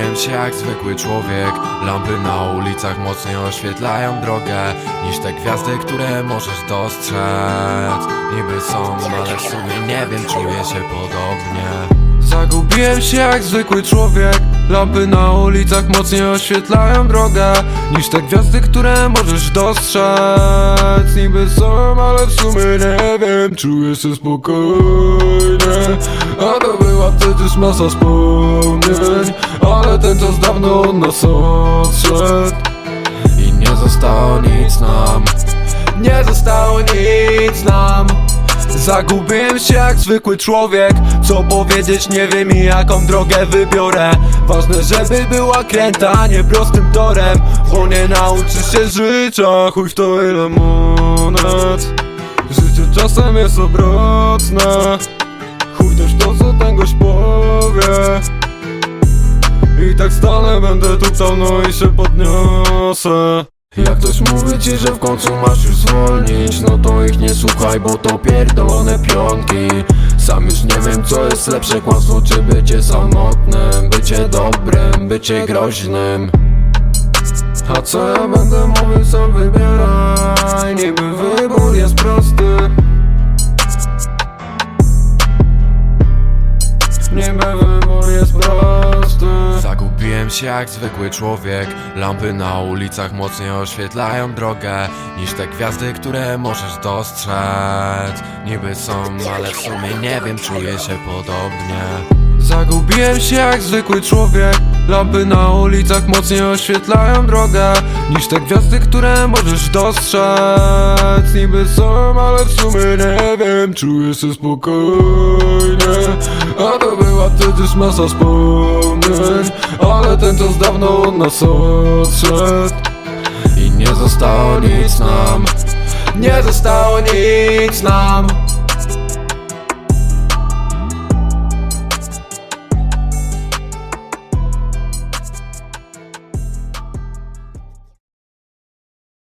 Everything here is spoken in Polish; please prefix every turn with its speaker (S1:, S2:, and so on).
S1: Zagubiłem się jak zwykły człowiek. Lampy na ulicach mocniej oświetlają drogę Niż te gwiazdy, które możesz dostrzec. Niby są, ale w sumie nie wiem, czuję się podobnie. Zagubiłem się jak zwykły człowiek. Lampy na ulicach mocniej oświetlają drogę Niż te gwiazdy, które możesz dostrzec. Niby są, ale w sumie nie wiem Czuję się spokojnie. A to była przecież masa wspomnień dawno nas odszedł I nie zostało nic nam. Nie zostało nic nam. Zagubiłem się jak zwykły człowiek. Co powiedzieć nie wiem i jaką drogę wybiorę. Ważne żeby była kręta, nie prostym torem. Bo nie nauczysz się życia, chuj w to ile monet. Życie czasem jest obrotne Chuj też to co ten gość powie I tak stanę będę tutał, no i się podniosę. Jak ktoś mówi ci, że w końcu masz już zwolnić No to ich nie słuchaj, bo to pierdolone pionki. Sam już nie wiem co jest lepsze kłamstwo Czy bycie samotnym, bycie dobrym, bycie groźnym. A co ja będę mówił, sam wybieraj. Niby wybór jest prosty. Niby wybór jest prosty Zagubiłem się jak zwykły człowiek. Lampy na ulicach mocniej oświetlają drogę Niż te gwiazdy, które możesz dostrzec. Niby są, ale w sumie nie wiem, czuję się podobnie. Zagubiłem się jak zwykły człowiek. Lampy na ulicach mocniej oświetlają drogę Niż te gwiazdy, które możesz dostrzec. Niby są, ale w sumie nie wiem Czuję się spokojnie A to była przecież masa wspomnień Ale ten czas dawno od nas odszedł. I nie zostało nic nam Nie zostało nic nam